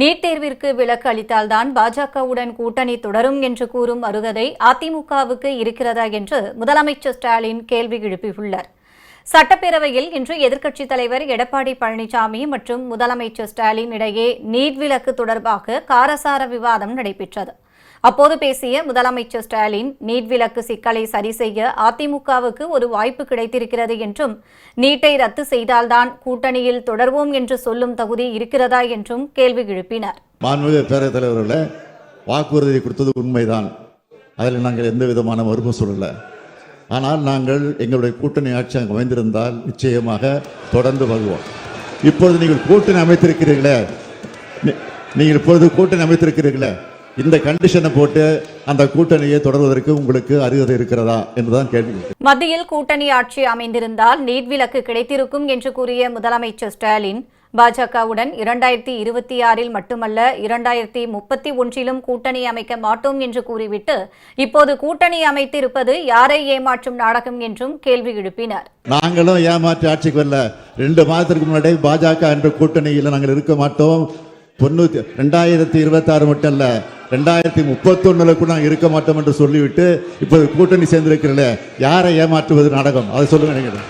NEET தேர்விற்கு விலக்கு அளித்தால்தான் பாஜகவுடன் கூட்டணி தொடரும் என்று கூறும் அருகதை அதிமுகவுக்கு இருக்கிறதா என்று முதலமைச்சர் ஸ்டாலின் கேள்வி எழுப்பியுள்ளார். சட்டப்பேரவையில் இன்று எதிர்க்கட்சித் தலைவர் எடப்பாடி பழனிசாமி மற்றும் முதலமைச்சர் ஸ்டாலின் இடையே நீட் விலக்கு தொடர்பாக காரசார விவாதம் நடைபெற்றது. அப்போது பேசிய முதலமைச்சர் ஸ்டாலின் நீட் விலக்கு சிக்கலை சரி செய்ய அதிமுகவுக்கு ஒரு வாய்ப்பு கிடைத்திருக்கிறது என்றும் நீட்டை ரத்து செய்தால்தான் கூட்டணியில் தொடர்வோம் என்று சொல்லும் தகுதி இருக்கிறதா என்றும் கேள்வி எழுப்பினார். மாண்புமிகு பேரவைத் தலைவர்களே வாக்குறுதி கொடுத்தது உண்மைதான். அதில் நாங்கள் எந்த விதமான மறுப்பும் சொல்லலை. ஆனால் நாங்கள் எங்களுடைய கூட்டணி ஆட்சி அங்கே அமைந்திருந்தால் நிச்சயமாக தொடர்ந்து வருவோம் இப்பொழுது நீங்கள் கூட்டணி அமைத்திருக்கிறீர்களே நீங்கள் இப்பொழுது கூட்டணி அமைத்திருக்கிறீர்களே இந்த கண்டிஷனை போட்டு அந்த கூட்டணியை தொடர்வதற்கு உங்களுக்கு அருகதை இருக்கிறதா என்றுதான் கேள்வி. மத்தியில் கூட்டணி ஆட்சி அமைந்திருந்தால் நீட் விலக்கு கிடைத்திருக்கும் என்று கூறிய முதலமைச்சர் ஸ்டாலின் பாஜகவுடன் இரண்டாயிரத்தி இருபத்தி ஆறில் மட்டுமல்ல இரண்டாயிரத்தி முப்பத்தி ஒன்றிலும் கூட்டணி அமைக்க மாட்டோம் என்று கூறிவிட்டு இப்போது கூட்டணி அமைத்திருப்பது யாரை ஏமாற்றும் நாடகம் என்றும் கேள்வி எழுப்பினார். நாங்களும் ஏமாற்றி ஆட்சிக்கு வரல. ரெண்டு மாதத்திற்கு முன்னாடி பாஜக என்ற கூட்டணியில் நாங்கள் இருக்க மாட்டோம். தொண்ணூற்றி ரெண்டாயிரத்தி இருபத்தாறு மட்டும் இல்லை ரெண்டாயிரத்தி முப்பத்தொன்னுல கூட நாங்கள் இருக்க மாட்டோம் என்று சொல்லிவிட்டு இப்போது கூட்டணி சேர்ந்திருக்கிறல யாரை ஏமாற்றுவது நாடகம்? அதை சொல்லுங்க நினைக்கிறேன்.